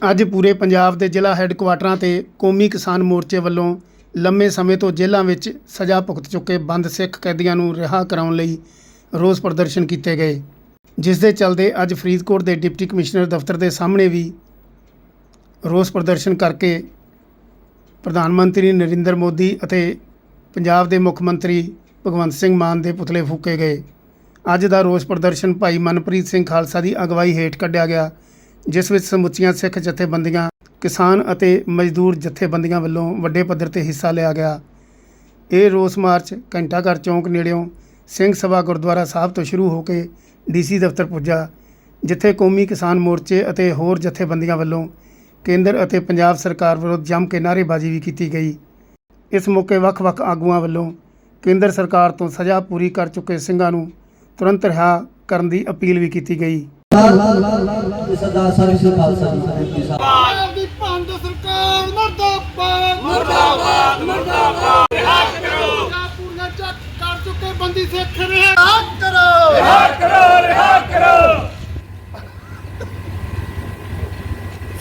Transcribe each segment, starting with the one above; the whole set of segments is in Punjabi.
ਅੱਜ ਪੂਰੇ ਪੰਜਾਬ ਦੇ ਜ਼ਿਲ੍ਹਾ ਹੈੱਡਕੁਆਟਰਾਂ ਤੇ ਕੌਮੀ ਕਿਸਾਨ ਮੋਰਚੇ ਵੱਲੋਂ ਲੰਮੇ ਸਮੇਂ ਤੋਂ ਜੇਲ੍ਹਾਂ ਵਿੱਚ ਸਜ਼ਾ ਭੁਗਤ ਚੁੱਕੇ ਬੰਦ ਸਿੱਖ ਕੈਦੀਆਂ ਨੂੰ ਰਿਹਾ ਕਰਾਉਣ ਲਈ ਰੋਸ ਪ੍ਰਦਰਸ਼ਨ ਕੀਤੇ ਗਏ, ਜਿਸ ਦੇ ਚੱਲਦੇ ਅੱਜ ਫਰੀਦਕੋਟ ਦੇ ਡਿਪਟੀ ਕਮਿਸ਼ਨਰ ਦਫ਼ਤਰ ਦੇ ਸਾਹਮਣੇ ਵੀ ਰੋਸ ਪ੍ਰਦਰਸ਼ਨ ਕਰਕੇ ਪ੍ਰਧਾਨ ਮੰਤਰੀ ਨਰਿੰਦਰ ਮੋਦੀ ਅਤੇ ਪੰਜਾਬ ਦੇ ਮੁੱਖ ਮੰਤਰੀ ਭਗਵੰਤ ਸਿੰਘ ਮਾਨ ਦੇ ਪੁਤਲੇ ਫੂਕੇ ਗਏ। ਅੱਜ ਦਾ ਰੋਸ ਪ੍ਰਦਰਸ਼ਨ ਭਾਈ ਮਨਪ੍ਰੀਤ ਸਿੰਘ ਖਾਲਸਾ ਦੀ ਅਗਵਾਈ ਹੇਠ ਕੱਢਿਆ ਗਿਆ। ਜਿਸ ਵਿੱਚ ਸਮੁੱਚੀਆਂ ਸਿੱਖ ਜਥੇਬੰਦੀਆਂ, ਕਿਸਾਨ ਅਤੇ ਮਜ਼ਦੂਰ ਜਥੇਬੰਦੀਆਂ ਵੱਲੋਂ ਵੱਡੇ ਪੱਧਰ ਤੇ ਹਿੱਸਾ ਲਿਆ ਗਿਆ। ਇਹ ਰੋਸ ਮਾਰਚ ਘੰਟਾਘਰ ਚੌਂਕ ਨੇੜਿਓਂ ਸਿੰਘ ਸਭਾ ਗੁਰਦੁਆਰਾ ਸਾਹਿਬ ਤੋਂ ਸ਼ੁਰੂ ਹੋ ਕੇ ਡੀਸੀ ਦਫ਼ਤਰ ਪੁੱਜਾ, ਜਿੱਥੇ ਕੌਮੀ ਕਿਸਾਨ ਮੋਰਚੇ ਅਤੇ ਹੋਰ ਜਥੇਬੰਦੀਆਂ ਵੱਲੋਂ ਕੇਂਦਰ ਅਤੇ ਪੰਜਾਬ ਸਰਕਾਰ ਵਿਰੁੱਧ ਜੰਮ ਕੇ ਨਾਅਰੇਬਾਜ਼ੀ ਵੀ ਕੀਤੀ ਗਈ। ਇਸ ਮੌਕੇ ਵੱਖ-ਵੱਖ ਆਗੂਆਂ ਵੱਲੋਂ ਕੇਂਦਰ ਸਰਕਾਰ ਤੋਂ ਸਜ਼ਾ ਪੂਰੀ ਕਰ ਚੁੱਕੇ ਸਿੰਘਾਂ ਨੂੰ ਤੁਰੰਤ ਰਿਹਾ ਕਰਨ ਦੀ ਅਪੀਲ ਵੀ ਕੀਤੀ ਗਈ। ਸਰਦਾਰ ਸਾਹਿਬ ਜੀ ਖਾਲਸਾ ਜੀ ਸਾਹਿਬ ਦੀ ਪੰਜ ਸਰਕਾਰ ਮਰਦਾਬਾਦ। ਮਰਦਾਬਾਦ ਮਰਦਾਬਾਦ। ਰਿਹਾ ਕਰੋ। ਪੂਰੀਆਂ ਚੱਕ ਕਰ ਚੁੱਕੇ ਬੰਦੀ ਸਿੱਖ ਰਿਹਾ ਕਰੋ। ਰਿਹਾ ਕਰੋ ਰਿਹਾ ਕਰੋ।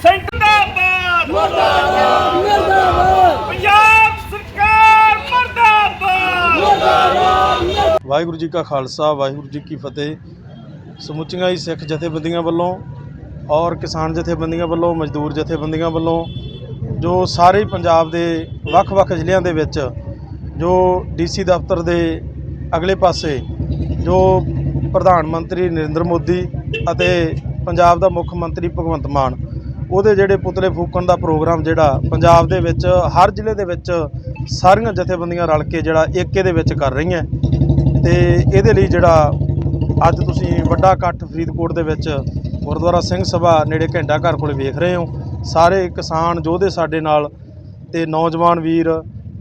ਸਿੰਗਦਾਬਾਦ ਮਰਦਾਬਾਦ। ਮਰਦਾਬਾਦ। ਪੰਜਾਬ ਸਰਕਾਰ ਮਰਦਾਬਾਦ। ਵਾਹਿਗੁਰੂ ਜੀ ਕਾ ਖਾਲਸਾ ਵਾਹਿਗੁਰੂ ਜੀ ਕੀ ਫਤਿਹ। ਸਮੁੱਚੀਆਂ ਹੀ ਸਿੱਖ ਜਥੇਬੰਦੀਆਂ ਵੱਲੋਂ ਔਰ ਕਿਸਾਨ ਜਥੇਬੰਦੀਆਂ ਵੱਲੋਂ, ਮਜ਼ਦੂਰ ਜਥੇਬੰਦੀਆਂ ਵੱਲੋਂ, ਜੋ ਸਾਰੇ ਪੰਜਾਬ ਦੇ ਵੱਖ-ਵੱਖ ਜ਼ਿਲ੍ਹਿਆਂ ਦੇ ਵਿੱਚ, ਜੋ ਡੀਸੀ ਦਫ਼ਤਰ ਦੇ ਅਗਲੇ ਪਾਸੇ, ਜੋ ਪ੍ਰਧਾਨ ਮੰਤਰੀ ਨਰਿੰਦਰ ਮੋਦੀ ਅਤੇ ਪੰਜਾਬ ਦਾ ਮੁੱਖ ਮੰਤਰੀ ਭਗਵੰਤ ਮਾਨ, ਉਹਦੇ ਜਿਹੜੇ ਪੁਤਲੇ ਫੂਕਣ ਦਾ ਪ੍ਰੋਗਰਾਮ ਜਿਹੜਾ ਪੰਜਾਬ ਦੇ ਵਿੱਚ, ਹਰ ਜ਼ਿਲ੍ਹੇ ਦੇ ਵਿੱਚ ਸਾਰੀਆਂ ਜਥੇਬੰਦੀਆਂ ਰਲ ਕੇ ਜਿਹੜਾ ਏਕੇ ਦੇ ਵਿੱਚ ਕਰ ਰਹੀਆਂ, ਤੇ ਇਹਦੇ ਲਈ ਜਿਹੜਾ ਅੱਜ ਤੁਸੀਂ ਵੱਡਾ ਇਕੱਠ ਫਰੀਦਕੋਟ ਦੇ ਵਿੱਚ ਗੁਰਦੁਆਰਾ ਸਿੰਘ ਸਭਾ ਨੇੜੇ ਘੰਟਾ ਘਰ ਕੋਲ ਵੇਖ ਰਹੇ ਹੋ। ਸਾਰੇ ਕਿਸਾਨ ਯੋਧੇ ਸਾਡੇ ਨਾਲ ਤੇ ਨੌਜਵਾਨ ਵੀਰ,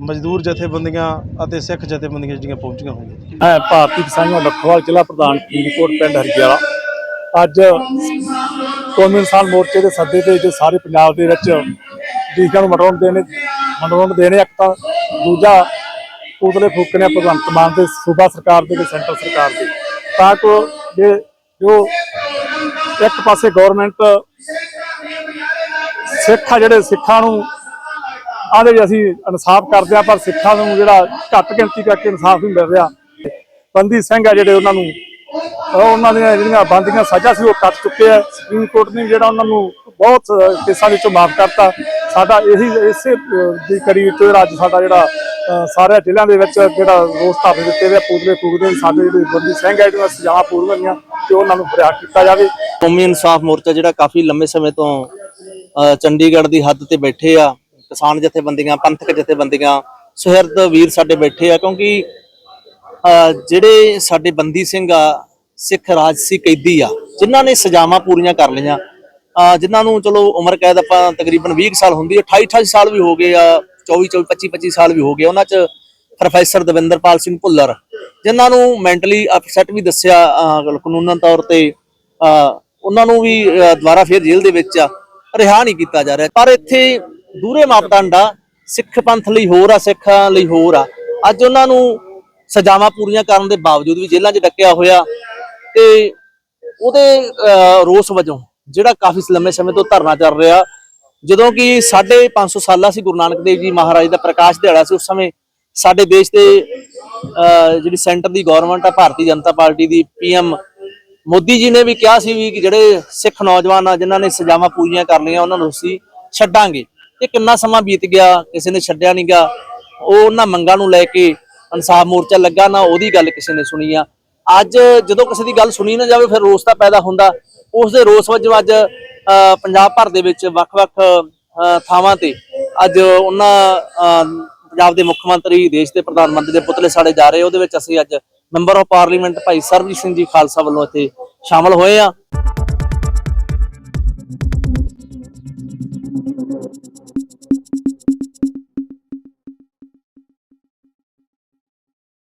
ਮਜ਼ਦੂਰ ਜਥੇਬੰਦੀਆਂ ਅਤੇ ਸਿੱਖ ਜਥੇਬੰਦੀਆਂ ਜਿਹੜੀਆਂ ਪਹੁੰਚੀਆਂ ਹੋਈਆਂ। ਮੈਂ ਭਾਰਤੀ ਕਿਸਾਨ ਲਖਵਾਲ ਜ਼ਿਲ੍ਹਾ ਪ੍ਰਧਾਨ ਫਰੀਦਕੋਟ, ਪਿੰਡ ਹਰੀਆਲਾ ਅੱਜ ਕੌਮੀ ਇਨਸਾਨ ਮੋਰਚੇ ਦੇ ਸੱਦੇ ਤੇ ਜੋ ਸਾਰੇ ਪੰਜਾਬ ਦੇ ਵਿੱਚ ਦੇਸ਼ਾਂ ਨੂੰ ਮਨੋਰੰਜਨ ਦੇਣੇ ਮਨੋਰੰਜਨ ਦੇਣੇ ਇੱਕ ਤਾਂ ਦੂਜਾ ਪੁਤਲੇ ਫੂਕਣੇ ਭਗਵੰਤ ਮਾਨ ਦੇ ਸੂਬਾ ਸਰਕਾਰ ਦੇ ਤੇ ਸੈਂਟਰ ਸਰਕਾਰ ਦੇ। ਤਾਂ ਕੋ ਜੇ ਜੋ ਇੱਕ ਪਾਸੇ ਗਵਰਨਮੈਂਟ ਸਿੱਖ ਆ ਜਿਹੜੇ ਸਿੱਖਾਂ ਨੂੰ ਆਦੇ ਵੀ ਅਸੀਂ ਇਨਸਾਫ ਕਰਦੇ ਆ ਪਰ ਸਿੱਖਾਂ ਨੂੰ ਜਿਹੜਾ ਘੱਟ ਗਿਣਤੀ ਕਰਕੇ ਇਨਸਾਫ ਨਹੀਂ ਮਿਲ ਰਿਹਾ। ਬੰਦੀ ਸਿੰਘ ਆ ਜਿਹੜੇ ਉਹਨਾਂ ਨੂੰ ਉਹਨਾਂ ਦੀਆਂ ਜਿਹੜੀਆਂ ਬੰਦੀਆਂ ਸਜ਼ਾ ਸੀ, ਉਹ ਕੱਟ ਚੁੱਕੇ ਆ। ਸੁਪਰੀਮ ਕੋਰਟ ਨੇ ਜਿਹੜਾ ਉਹਨਾਂ ਨੂੰ ਬਹੁਤ ਕੇਸਾਂ ਵਿੱਚੋਂ ਮਾਫ ਕਰਤਾ। ਸਾਡਾ ਇਹੀ, ਇਸੇ ਦੀ ਕੜੀ ਵਿੱਚ ਜਿਹੜਾ ਅੱਜ ਸਾਡਾ ਜਿਹੜਾ ਸਾਰੇ ਜ਼ਿਲ੍ਹਿਆਂ ਦੇ ਵਿੱਚ ਜਿਹੜਾ ਰੋਸ ਧਾਰਨੇ ਦਿੱਤੇ ਹੋਏ ਪੂਤਲੇ ਫੂਕਦੇ ਸਾਡੇ ਜਿਹੜੇ ਬੰਦੀ ਸਿੰਘ ਆ ਜਿਹੜੀਆਂ ਸਜ਼ਾਵਾਂ ਪੂਰੀਆਂ ਤੇ ਉਹਨਾਂ ਨੂੰ ਫਰਿਆਦ ਕੀਤਾ ਜਾਵੇ। ਕੌਮੀ ਇਨਸਾਫ ਮੋਰਚਾ ਜਿਹੜਾ ਕਾਫੀ ਲੰਮੇ ਸਮੇਂ ਤੋਂ ਚੰਡੀਗੜ੍ਹ ਦੀ ਹੱਦ ਤੇ ਬੈਠੇ ਆ ਕਿਸਾਨ ਜਥੇਬੰਦੀਆਂ ਪੰਥਕ ਜਥੇਬੰਦੀਆਂ ਸੁਹਿਰਦ ਵੀਰ ਸਾਡੇ ਬੈਠੇ ਆ ਕਿਉਂਕਿ ਜਿਹੜੇ ਸਾਡੇ ਬੰਦੀ ਸਿੰਘ ਆ ਸਿੱਖ ਰਾਜਸੀ ਕੈਦੀ ਆ ਜਿਨ੍ਹਾਂ ਨੇ ਸਜ਼ਾਵਾਂ ਪੂਰੀਆਂ ਕਰ ਲਈਆਂ ਅ, ਜਿਨ੍ਹਾਂ ਨੂੰ ਚਲੋ ਉਮਰ ਕੈਦ ਆਪਾਂ ਤਕਰੀਬਨ 20 ਕੁ ਸਾਲ ਹੁੰਦੀ ਹੈ 28 28 ਸਾਲ ਵੀ ਹੋ ਗਏ ਆ 24 24 25 25 ਸਾਲ ਵੀ ਹੋ ਗਏ। ਉਹਨਾਂ ਚ ਪ੍ਰੋਫੈਸਰ ਦਵਿੰਦਰਪਾਲ ਸਿੰਘ ਭੁੱਲਰ ਜਿਨ੍ਹਾਂ ਨੂੰ ਮੈਂਟਲੀ ਅਪਸੈਟ ਵੀ ਦੱਸਿਆ ਅ, ਤੌਰ ਤੇ ਉਹਨਾਂ ਨੂੰ ਵੀ ਦੁਬਾਰਾ ਫਿਰ ਜੇਲ੍ਹ ਦੇ ਵਿੱਚ ਰਿਹਾ ਨਹੀਂ ਕੀਤਾ ਜਾ ਰਿਹਾ। ਪਰ ਇੱਥੇ ਦੂਰੇ ਮਾਪਦੰਡ ਆ। ਸਿੱਖ ਪੰਥ ਲਈ ਹੋਰ ਆ ਸਿੱਖਾਂ ਲਈ ਹੋਰ ਆ। ਅੱਜ ਉਹਨਾਂ ਨੂੰ ਸਜ਼ਾਵਾਂ ਪੂਰੀਆਂ ਕਰਨ ਦੇ ਬਾਵਜੂਦ ਵੀ ਜੇਲ੍ਹਾਂ 'ਚ ਡੱਕਿਆ ਹੋਇਆ ਤੇ ਉਹਦੇ ਰੋਸ ਵਜੋਂ ਜਿਹੜਾ ਕਾਫੀ ਲੰਮੇ ਸਮੇਂ ਤੋਂ ਧਰਨਾ ਚੱਲ ਰਿਹਾ ਜਦੋਂ ਕਿ 550 ਸਾਲਾ ਸੀ ਗੁਰੂ ਨਾਨਕ ਦੇਵ ਜੀ ਮਹਾਰਾਜ ਦਾ ਪ੍ਰਕਾਸ਼ ਦਿਹਾੜਾ ਸੀ ਉਸ ਸਮੇਂ ਸਾਡੇ ਦੇਸ਼ ਦੇ ਅਹ, ਜਿਹੜੀ ਸੈਂਟਰ ਦੀ ਗਵਰਨਮੈਂਟ ਆ ਭਾਰਤੀ ਜਨਤਾ ਪਾਰਟੀ ਦੀ ਪੀਐਮ ਮੋਦੀ ਜੀ ਨੇ ਵੀ ਕਿਹਾ ਸੀ ਵੀ ਕਿ ਜਿਹੜੇ ਸਿੱਖ ਨੌਜਵਾਨ ਆ ਜਿਨ੍ਹਾਂ ਨੇ ਸਜ਼ਾਵਾਂ ਪੂਰੀਆਂ ਕਰ ਲਈਆਂ ਉਹਨਾਂ ਨੂੰ ਅਸੀਂ ਛੱਡਾਂਗੇ। ਇਹ ਕਿੰਨਾ ਸਮਾਂ ਬੀਤ ਗਿਆ ਕਿਸੇ ਨੇ ਛੱਡਿਆ ਨਹੀਂ ਗਿਆ ਉਹ ਉਹਨਾਂ ਮੰਗਾਂ ਨੂੰ ਲੈ ਕੇ ਇਨਸਾਫ ਮੋਰਚਾ ਲੱਗਾ ਨਾ ਉਹਦੀ ਗੱਲ ਕਿਸੇ ਨੇ ਸੁਣੀ ਆ। ਅੱਜ ਜਦੋਂ ਕਿਸੇ ਦੀ ਗੱਲ ਸੁਣੀ ਨਾ ਜਾਵੇ ਫਿਰ ਰੋਸ ਤਾਂ ਪੈਦਾ ਹੁੰਦਾ। ਉਸ ਦੇ ਰੋਸ ਵਜੋਂ ਅੱਜ ਪੰਜਾਬ ਭਰ ਦੇ ਵਿੱਚ ਵੱਖ-ਵੱਖ ਥਾਵਾਂ ਤੇ ਅੱਜ ਉਹਨਾਂ ਪੰਜਾਬ ਦੇ ਮੁੱਖ ਮੰਤਰੀ, ਦੇਸ਼ ਦੇ ਪ੍ਰਧਾਨ ਮੰਤਰੀ ਦੇ ਪੁਤਲੇ ਸਾੜੇ ਜਾ ਰਹੇ। ਉਹਦੇ ਵਿੱਚ ਅਸੀਂ ਅੱਜ ਮੈਂਬਰ ਆਫ ਪਾਰਲੀਮੈਂਟ ਭਾਈ ਸਰਬਜੀਤ ਸਿੰਘ ਜੀ ਖਾਲਸਾ ਵੱਲੋਂ ਇੱਥੇ ਸ਼ਾਮਲ ਹੋਏ ਆ